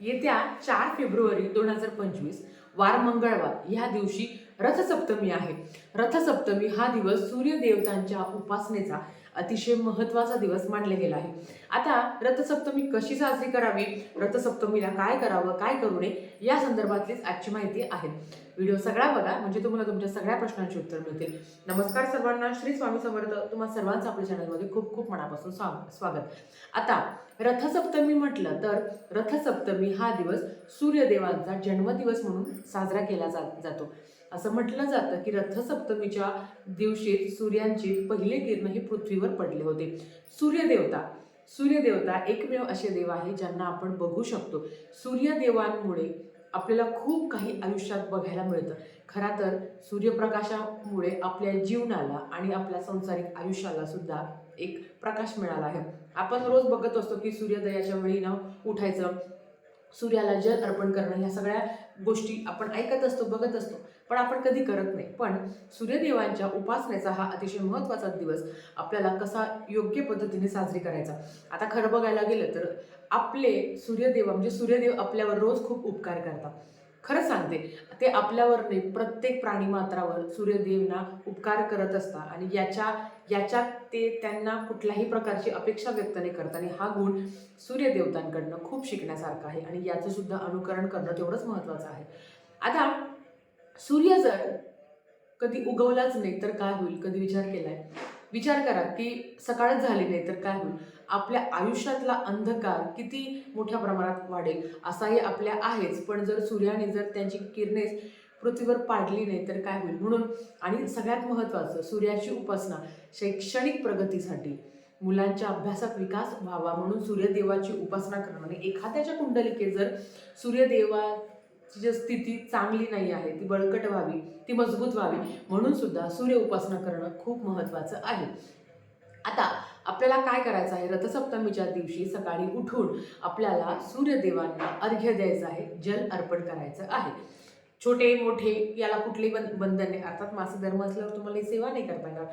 येत्या चार फेब्रुवारी दोन हजार पंचवीस वार मंगळवार ह्या दिवशी रथसप्तमी आहे. रथसप्तमी हा दिवस सूर्यदेवतांच्या उपासनेचा अतिशय महत्त्वाचा दिवस मानले गेला आहे. आता रथसप्तमी कशी साजरी करावी? रथसप्तमीला काय करावं? काय करू नये? या संदर्भातलीच आजची माहिती आहे. व्हिडिओ सगळा बघा म्हणजे तुम्हाला तुमच्या सगळ्या प्रश्नांची उत्तर मिळतील. नमस्कार सर्वांना श्री स्वामी समर्थ. तुम्हा सर्वांचं आपल्या चॅनलमध्ये खूप खूप मनापासून स्वागत. आता रथसप्तमी म्हटलं तर रथसप्तमी हा दिवस सूर्यदेवांचा जन्मदिवस म्हणून साजरा केला जा- जातो. असं म्हटलं जातं की रथसप्तमीच्या दिवशी सूर्यांची पहिले किरण हे पृथ्वीवर पडले होते. सूर्यदेवता सूर्यदेवता एकमेव असे देव आहे ज्यांना आपण बघू शकतो. सूर्यदेवांमुळे आपल्याला खूप काही आयुष्यात बघायला मिळतं. खरा तर सूर्यप्रकाशामुळे आपल्या जीवनाला आणि आपल्या संसारिक आयुष्याला सुद्धा एक प्रकाश मिळाला आहे. आपण रोज बघत असतो की सूर्योदयाच्या वेळी ना उठायचं सूर्याला जल अर्पण करणं ह्या सगळ्या गोष्टी आपण ऐकत असतो बघत असतो. पण आपण कधी करत नाही. पण सूर्यदेवांच्या उपासनेचा हा अतिशय महत्त्वाचा दिवस आपल्याला कसा योग्य पद्धतीने साजरी करायचा. आता खरं बघायला गेलं तर आपले सूर्यदेव म्हणजे सूर्यदेव आपल्यावर रोज खूप उपकार करतात. खरं सांगते ते आपल्यावर नाही प्रत्येक प्राणीमात्रावर सूर्यदेवना उपकार करत असतात आणि याच्या याच्यात ते त्यांना कुठल्याही प्रकारची अपेक्षा व्यक्त नाही करत आणि हा गुण सूर्यदेवतांकडनं खूप शिकण्यासारखा आहे आणि याचं सुद्धा अनुकरण करणं तेवढंच महत्त्वाचं आहे. आता सूर्य जर कधी उगवलाच नाही तर काय होईल? कधी विचार केलाय? विचार करा की सकाळच झाली नाही तर काय होईल? आपल्या आयुष्यातला अंधकार किती मोठ्या प्रमाणात वाढेल असाही आपल्या आहेच. पण जर सूर्याने जर त्यांची किरणे पृथ्वीवर पाडली नाही तर काय होईल? म्हणून आणि सगळ्यात महत्त्वाचं सूर्याची उपासना शैक्षणिक प्रगतीसाठी. मुलांच्या अभ्यासात विकास व्हावा म्हणून सूर्यदेवाची उपासना करणं. आणि एखाद्याच्या कुंडलिकेत जर सूर्यदेवाची जी स्थिती चांगली नाही आहे ती बळकट व्हावी ती मजबूत व्हावी म्हणून सुद्धा सूर्य उपासना करणं खूप महत्त्वाचं आहे. आता आपल्याला काय करायचं आहे? रथसप्तमीच्या दिवशी सकाळी उठून आपल्याला सूर्यदेवांना अर्घ्य द्यायचं आहे जल अर्पण करायचं आहे. छोटे मोठे याला कुठलेही बं बंधन नाही. अर्थात मासिक धर्म असल्यावर तुम्हाला ही सेवा नाही करता येणार.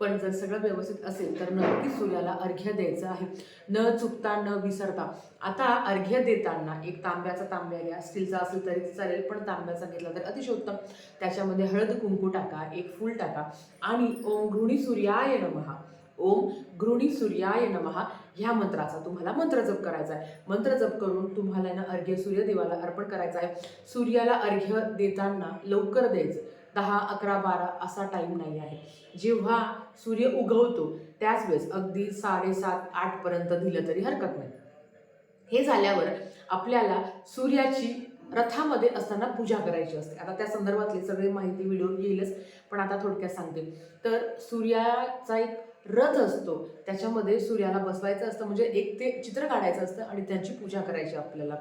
पण जर सगळं व्यवस्थित असेल तर नक्कीच सूर्याला अर्घ्य द्यायचं आहे. न चुकता न विसरता. आता अर्घ्य देताना एक तांब्याचा तांब्या घ्या. स्टीलचा असेल तरी चालेल पण तांब्याचा घेतला तर अतिशय उत्तम. त्याच्यामध्ये हळद कुंकू टाका एक फूल टाका. आणि ओम घृणी सूर्याय नमहा ओम गृणी सूर्याय नमहा ह्या मंत्राचा तुम्हाला मंत्र जप करायचा आहे. मंत्र जप करून तुम्हाला ना अर्घ्य सूर्यदेवाला अर्पण करायचं आहे. सूर्याला अर्घ्य देताना लवकर द्यायचं. दहा अकरा बारा असा टाईम नाही आहे. जेव्हा सूर्य उगवतो त्याच वेळेस अगदी साडेसात आठपर्यंत दिलं तरी हरकत नाही. हे झाल्यावर आपल्याला सूर्याची रथामध्ये असताना पूजा करायची असते. आता त्या संदर्भातली सगळी माहिती व्हिडिओ येईलच पण आता थोडक्यात सांगते. तर सूर्याचा एक रथ असतो. त्याच्यामध्ये सूर्याला बसवायचं असतं म्हणजे एक ते चित्र काढायचं असतं आणि त्यांची पूजा करायची आपल्याला.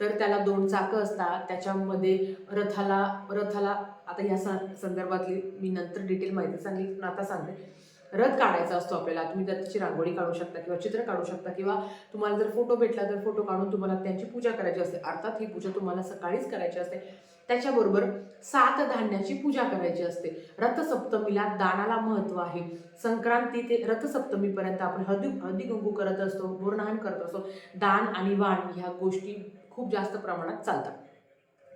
तर त्याला दोन चाकं असतात. त्याच्यामध्ये रथाला रथाला आता ह्या स- संदर्भातली मी नंतर डिटेल माहिती सांगली पण आता सांगते. रथ काढायचा असतो आपल्याला. तुम्ही त्याची रांगोळी काढू शकता किंवा चित्र काढू शकता किंवा तुम्हाला जर फोटो भेटला तर फोटो काढून तुम्हाला त्यांची पूजा करायची असते. अर्थात ही पूजा तुम्हाला सकाळीच करायची असते. त्याच्याबरोबर सात धान्याची पूजा करायची असते. रथसप्तमीला दानाला महत्त्व आहे. संक्रांती ते रथसप्तमीपर्यंत आपण हळदी हळदी कुंकू करत असतो बोरनहाण करत असतो. दान आणि वाण ह्या गोष्टी खूप जास्त प्रमाणात चालतात.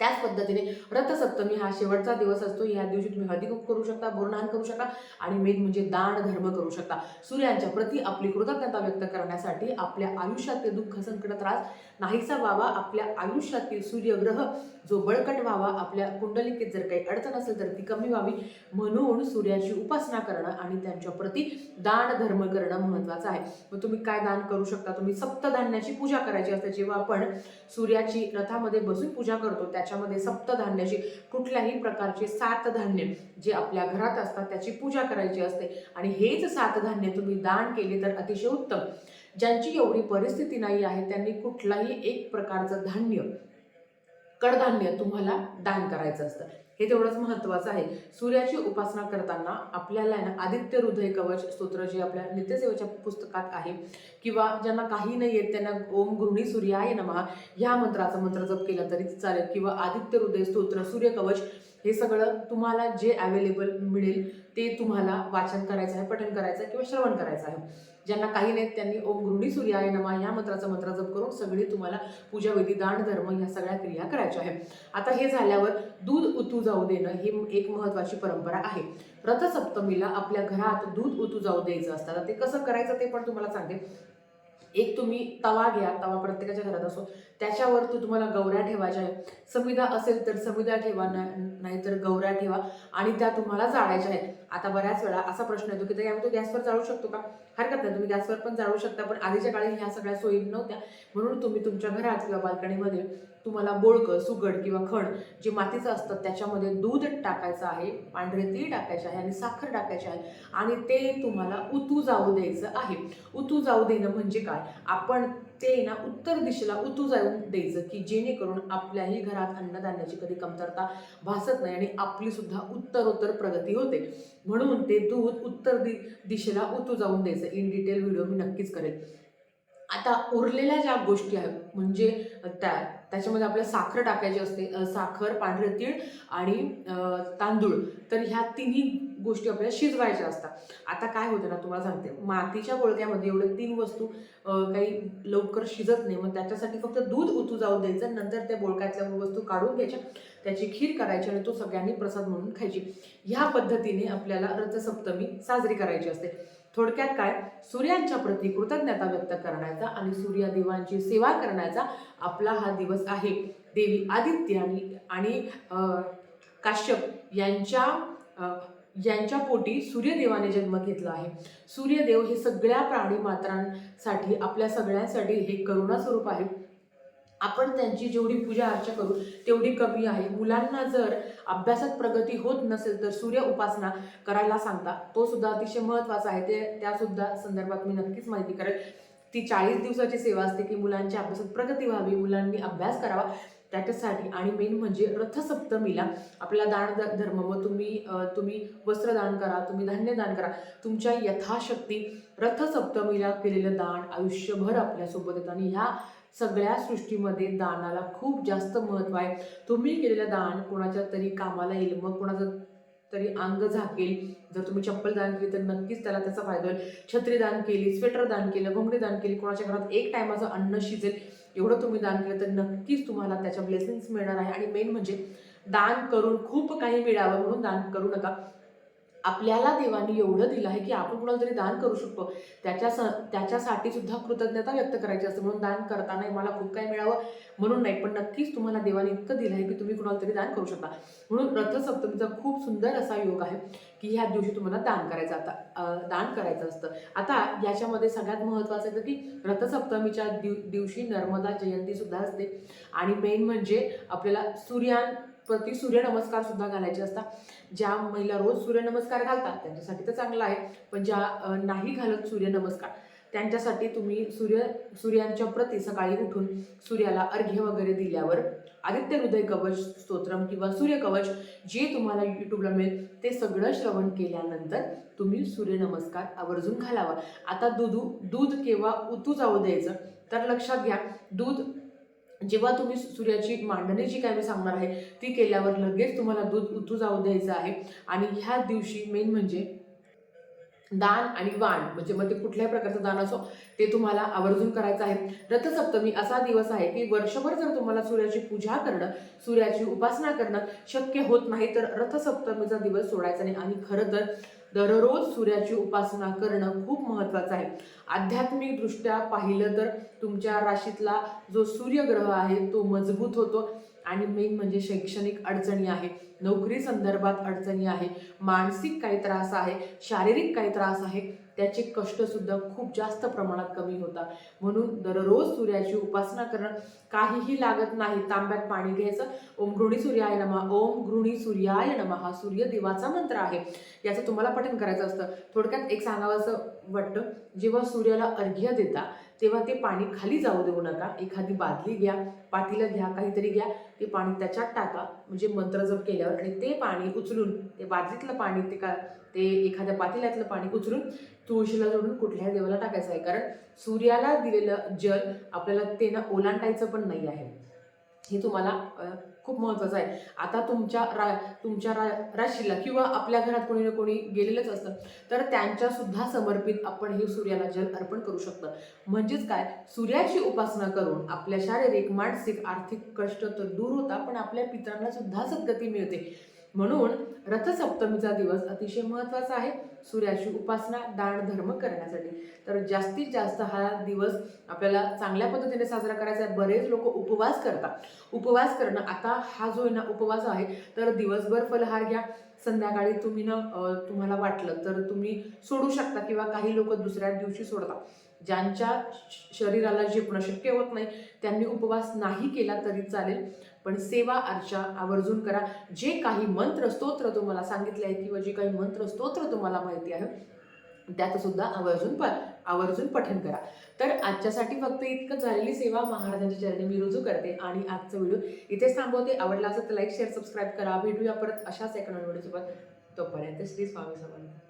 त्याच पद्धतीने रथसप्तमी हा शेवटचा दिवस असतो. या दिवशी तुम्ही हळदी करू शकता बोरनहाण करू शकता आणि मेन म्हणजे दान धर्म करू शकता. सूर्यांच्या प्रती आपली कृतज्ञता व्यक्त करण्यासाठी आपल्या आयुष्यातील दुःख संकट त्रास नाहीसा व्हावा. आपल्या आयुष्यातील सूर्यग्रह जो बळकट व्हावा आपल्या कुंडलिकेत जर काही अडचण असेल तर ती कमी व्हावी. म्हणून सूर्याची उपासना करणं आणि त्यांच्या प्रती दान धर्म करणं महत्त्वाचं आहे. मग तुम्ही काय दान करू शकता? तुम्ही सप्तधान्याची पूजा करायची असते. जेव्हा आपण सूर्याची रथामध्ये बसून पूजा करतो त्याच्यामध्ये सप्तधान्याची कुठल्याही प्रकारचे सात धान्य जे आपल्या घरात असतात त्याची पूजा करायची असते. आणि हेच सात धान्य तुम्ही दान केले तर अतिशय उत्तम. ज्यांची एवढी परिस्थिती नाही आहे त्यांनी कुठलाही एक प्रकारचं धान्य कडधान्य तुम्हाला दान करायचं असतं. हे तेवढंच महत्त्वाचं आहे. सूर्याची उपासना करताना आपल्याला आहे ना आदित्य हृदय कवच स्तोत्र जे आपल्या नित्यसेवेच्या पुस्तकात आहे किंवा ज्यांना काही नाही येत त्यांना ओम गृहिणी सूर्याय नमः ह्या मंत्राचा मंत्र जप केला तरी चालेल. किंवा आदित्य हृदय स्तोत्र सूर्यकवच हे सगळं तुम्हाला जे अवेलेबल मिळेल ते तुम्हाला वाचन करायचं आहे पठन करायचं आहे किंवा श्रवण करायचं आहे. ज्यांना काही नाहीत त्यांनी ओम गृणी सूर्याय नमा या मंत्राचा मंत्र जप करून सगळी तुम्हाला पूजा विधी दान धर्म ह्या सगळ्या क्रिया करायच्या आहे आता हे झाल्यावर दूध उतू जाऊ देणं ही एक महत्वाची परंपरा आहे. रथसप्तमीला आपल्या घरात दूध उतू जाऊ द्यायचं असतं. ते कसं करायचं ते पण तुम्हाला सांगते. एक तुम्ही तवा घ्या तवा प्रत्येकाच्या घरात असो. त्याच्यावर तो तुम्हाला गौऱ्या ठेवायच्या आहे समिधा असेल तर समिधा ठेवा ना- नाहीतर गौऱ्या ठेवा आणि त्या तुम्हाला जाळायच्या आहेत. आता बऱ्याच वेळा असा प्रश्न येतो की तर आम्ही तो गॅसवर जाळू शकतो का? हरकत नाही तुम्ही गॅसवर पण जाळू शकता पण आधीच्या काळी ह्या सगळ्या सोयी नव्हत्या. म्हणून तुम्ही तुमच्या घरात किंवा बाल्कनीमध्ये तुम्हाला बोळकं सुगड किंवा खण जे मातीचं असतं त्याच्यामध्ये दूध टाकायचं आहे पांढरे तीळ टाकायचे आहे आणि साखर टाकायची आहे आणि ते तुम्हाला उतू जाऊ द्यायचं आहे. उतू जाऊ देणं म्हणजे काय? आपण ते ना उत्तर दिशेला उतू जाऊन द्यायचं की जेणेकरून आपल्याही घरात अन्नधान्याची कधी कमतरता भासत नाही आणि आपली सुद्धा उत्तरोत्तर प्रगती होते. म्हणून ते दूध उत्तर दि दिशेला उतू जाऊन द्यायचं. इन डिटेल व्हिडिओ मी नक्कीच करेन. आता उरलेल्या ज्या गोष्टी आहेत म्हणजे त्या त्याच्यामध्ये आपल्याला साखर टाकायची असते साखर पांढरे तीळ आणि तांदूळ. तर ह्या तिन्ही गोष्टी आपल्याला शिजवायच्या असतात. आता काय होतं ना तुम्हाला सांगते. मातीच्या गोळक्यामध्ये एवढे तीन वस्तू काही लवकर शिजत नाही. मग त्याच्यासाठी फक्त दूध उतू जाऊ द्यायचं. नंतर त्या बोळक्यातल्या वस्तू काढून घ्यायच्या. त्याची खीर करायची आणि तो सगळ्यांनी प्रसाद म्हणून खायची. ह्या पद्धतीने आपल्याला रथसप्तमी साजरी करायची असते. थोडक्यात काय? सूर्यांच्या प्रती कृतज्ञता व्यक्त करण्याचा आणि सूर्यदेवांची सेवा करण्याचा आपला हा दिवस आहे. देवी आदित्य आणि आणि काश्यप यांच्या ज्यांच्या पोटी सूर्यदेवाने जन्म घेतला आहे. सूर्यदेव हे सगळ्या प्राणी मात्रांसाठी आपल्या सगळ्यांसाठी हे करुणा स्वरूप आहे. आपण त्यांची जेवढी पूजा अर्चा करू तेवढी कमी आहे. मुलांना जर अभ्यासात प्रगती होत नसेल तर सूर्य उपासना करायला सांगता. तो सुद्धा अतिशय महत्त्वाचा आहे. ते त्यासुद्धा संदर्भात मी नक्कीच माहिती करेल. ती चाळीस दिवसाची सेवा असते की मुलांच्या अभ्यासात प्रगती व्हावी मुलांनी अभ्यास करावा. त्याच्यासाठी. आणि मेन म्हणजे रथसप्तमीला आपला दान ध- धर्म मग तुम्ही तुम्ही वस्त्रदान करा तुम्ही धान्य दान करा. तुमच्या यथाशक्ती रथसप्तमीला केलेलं दान आयुष्यभर आपल्यासोबत येतं. आणि ह्या सगळ्या सृष्टीमध्ये दानाला खूप जास्त महत्त्व आहे. तुम्ही केलेलं दान कोणाच्या तरी कामाला येईल मग कोणाचं तरी अंग झाकेल. जर तुम्ही चप्पल दान केली तर नक्कीच त्याला त्याचा फायदा होईल. छत्री दान केली स्वेटर दान केलं घोंगडी दान केली कोणाच्या घरात एक टायमाचं अन्न शिजेल एवढं तुम्ही दान केलं तर नक्कीच तुम्हाला त्याच्या ब्लेसिंग्स मिळणार आहे. आणि मेन म्हणजे दान करून खूप काही मिळावं म्हणून दान करू नका. आपल्याला देवाने एवढं दिलं आहे की आपण कुणाला तरी दान करू शकतो. त्याच्या स त्याच्यासाठी सुद्धा कृतज्ञता व्यक्त करायची असते. म्हणून दान करताना मला खूप काही मिळावं म्हणून नाही पण नक्कीच तुम्हाला देवाने इतकं दिलं आहे की तुम्ही कुणाला तरी दान करू शकता. म्हणून रथसप्तमीचा खूप सुंदर असा योग आहे की ह्या दिवशी तुम्हाला दान करायचं आता दान करायचं असतं. आता याच्यामध्ये सगळ्यात महत्त्वाचं आहे की रथसप्तमीच्या दिव दिवशी नर्मदा जयंती सुद्धा असते. आणि मेन म्हणजे आपल्याला सूर्यान प्रति सूर्यनमस्कार सुद्धा घालायचे असतात. ज्या महिला रोज सूर्यनमस्कार घालतात त्यांच्यासाठी तर चांगलं आहे. पण ज्या नाही घालत सूर्यनमस्कार त्यांच्यासाठी तुम्ही सूर्य सूर्यांच्या प्रती सकाळी उठून सूर्याला अर्घ्य वगैरे दिल्यावर आदित्य हृदय कवच स्तोत्रम किंवा सूर्यकवच जे तुम्हाला यूट्यूबला मिळेल ते सगळं श्रवण केल्यानंतर तुम्ही सूर्यनमस्कार आवर्जून घालावा. आता दूध दूध केव्हा उतू जाऊ द्यायचं तर लक्षात घ्या दूध जेव्हा तुम्ही सूर्याची मांडणी जी काय मी सांगणार आहे ती केल्यावर लगेच तुम्हाला दूध उतू जाऊ द्यायचं आहे. आणि ह्या दिवशी मेन म्हणजे दान आणि वाण म्हणजे मग ते कुठल्याही प्रकारचं दान असो ते तुम्हाला आवर्जून करायचं आहे. रथसप्तमी असा दिवस आहे की वर्षभर जर तुम्हाला सूर्याची पूजा करणं सूर्याची उपासना करणं शक्य होत नाही तर रथसप्तमीचा दिवस सोडायचा नाही. आणि खरं तर दररोज सूर्याची उपासना करणं खूप महत्त्वाचं आहे. आध्यात्मिकदृष्ट्या पाहिलं तर तुमच्या राशीतला जो सूर्यग्रह आहे तो मजबूत होतो. आणि मेन म्हणजे शैक्षणिक अडचणी आहे. नोकरी संदर्भात अडचणी आहे. मानसिक काही त्रास आहे. शारीरिक काही त्रास आहे. त्याचे कष्टसुद्धा खूप जास्त प्रमाणात कमी होतात. म्हणून दररोज सूर्याची उपासना करणं काहीही लागत नाही. तांब्यात पाणी घ्यायचं. ओम गृहिणी सूर्याय नमा. ओम गृहिणी सूर्याय नमा. हा सूर्य देवाचा मंत्र आहे. याचं तुम्हाला पठण करायचं असतं. थोडक्यात एक सांगावं असं वाटतं जेव्हा सूर्याला अर्घ्य देता तेव्हा ते पाणी खाली जाऊ देऊ नका. एखादी बादली घ्या पातीला घ्या काहीतरी घ्या. ते पाणी त्याच्यात टाका. म्हणजे मंत्र जप केल्यावर आणि ते पाणी उचलून ते बादलीतलं पाणी ते का ते एखाद्या पातेल्यातलं पाणी उचलून तुळशीला जोडून कुठल्याही देवाला टाकायचं आहे. कारण सूर्याला दिलेलं जल आपल्याला ते ना ओलांडायचं पण नाही आहे. हे तुम्हाला खूप महत्त्वाचं आहे. आता तुमच्या रा तुमच्या रा राशीला किंवा आपल्या घरात कोणी ना कोणी गेलेलंच असतं तर त्यांच्यासुद्धा समर्पित आपण हे सूर्याला जल अर्पण करू शकतं. म्हणजेच काय? सूर्याची उपासना करून आपल्या शारीरिक मानसिक आर्थिक कष्ट तर दूर होता पण आपल्या पितरांना सुद्धा सद्गती मिळते. म्हणून रथसप्तमीचा दिवस अतिशय महत्त्वाचा आहे. सूर्याची उपासना दान धर्म करण्यासाठी. तर जास्तीत जास्त हा दिवस आपल्याला चांगल्या पद्धतीने साजरा करायचा आहे. बरेच लोक उपवास करतात. उपवास करणं आता हा जो आहे ना उपवास आहे तर दिवसभर फलहार घ्या. संध्याकाळी तुम्ही ना तुम्हाला वाटलं तर तुम्ही सोडू शकता किंवा काही लोक दुसऱ्या दिवशी सोडतात. ज्यांच्या श- शरीराला झेपणं शक्य होत नाही त्यांनी उपवास नाही केला तरी चालेल. पण सेवा अर्चा आवर्जून करा. जे काही मंत्र स्तोत्र तुम्हाला सांगितले आहे किंवा जे काही मंत्र स्तोत्र तुम्हाला माहिती आहे त्याचं सुद्धा आवर्जून प आवर्जून पठण करा. तर आजच्यासाठी फक्त इतकं झालेली सेवा. महाराजांच्या चरणी मी रुजू करते आणि आजचा व्हिडिओ इथेच थांबवते. आवडला असेल तर लाईक शेअर सबस्क्राईब करा. भेटूया परत अशाच एका नवीन व्हिडिओसोबत. तोपर्यंत श्री स्वामी समर्थ.